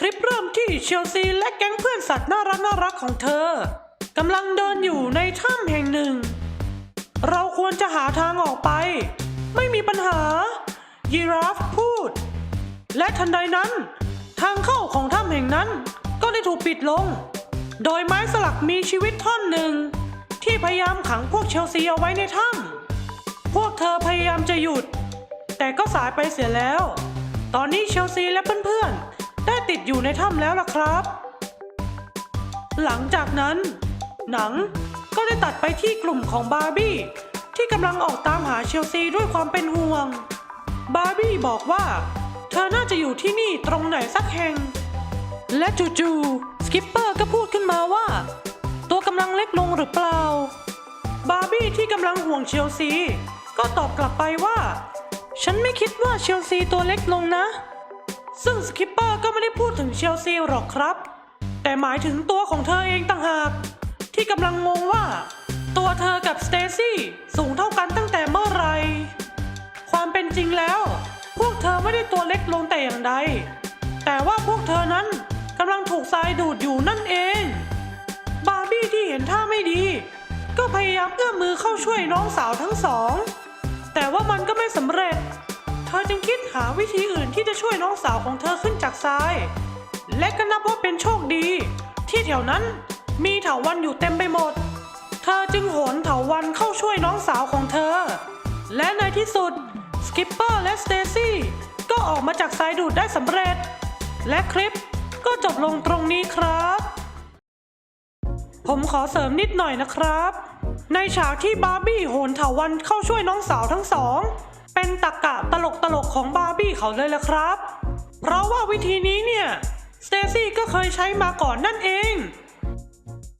คลิปเริ่มที่เชลซีและแก๊งเพื่อนสัตว์น่ารักน่ารักของเธอกำลังเดินอยู่ในถ้ำแห่งหนึ่ง เราควรจะหาทางออกไป ไม่มีปัญหา ยีราฟพูด และทันใดนั้น ทางเข้าของถ้ำแห่งนั้นก็ได้ถูกปิดลง โดยไม้สลักมีชีวิตท่อนหนึ่ง ที่พยายามขังพวกเชลซีเอาไว้ในถ้ำพวกเธอพยายามจะหยุด แต่ก็สายไปเสียแล้ว ตอนนี้เชลซีและเพื่อนๆ ได้ติดอยู่ในถ้ำแล้วล่ะครับ หลังจากนั้น หนังก็ได้ตัดไปที่กลุ่มของบาร์บี้ ที่กำลังออกตามหาเชลซีด้วยความเป็นห่วง บาร์บี้บอกว่า เธอน่าจะอยู่ที่นี่ตรงไหนสักแห่ง และจู่ๆสกิปเปอร์ก็พูดขึ้นมาว่า ตัวกำลังเล็กลงหรือเปล่า บาร์บี้ที่กำลังห่วงเชลซี ก็ตอบกลับไปว่า ฉันไม่คิดว่าเชลซีตัวเล็กลงนะ ซึ่งสกิปเปอร์ก็ไม่ได้พูดถึงเชลซีหรอกครับ แต่หมายถึงตัวของเธอเองต่างหาก ที่กำลังงงว่า ตัวเธอกับสเตซี่สูงเท่ากันตั้งแต่เมื่อไหรความเป็นจริงแล้ว พวกเธอไม่ได้ตัวเล็กลงแต่อย่างใด แต่ว่าพวกเธอนั้นกำลังถูกทรายดูดอยู่นั่นเอง บาร์บี้ที่เห็นท่าไม่ดี ก็พยายามเอื้อมมือเข้าช่วยน้องสาวทั้งสอง แต่ว่ามันก็ไม่สำเร็จ เธอจึงคิดหาวิธีอื่นที่จะช่วยน้องสาวของเธอขึ้นจากทราย และก็นับว่าเป็นโชคดี ที่แถวนั้นมีเถาวันอยู่เต็มไปหมด เธอจึงโหนเถาวันเข้าช่วยน้องสาวของเธอ และในที่สุดสกิปเปอร์และสเตซี่ก็ออกมาจากทรายดูดได้สำเร็จ และคลิปก็จบลงตรงนี้ครับ ผมขอเสริมนิดหน่อยนะครับ ในฉากที่บาร์บี้โหนเถาวันเข้าช่วยน้องสาวทั้งสอง ตะกะตลกตลกของบาร์บี้เขาเลยละครับ เพราะว่าวิธีนี้เนี่ยสเตซี่ก็เคยใช้มาก่อนนั่นเอง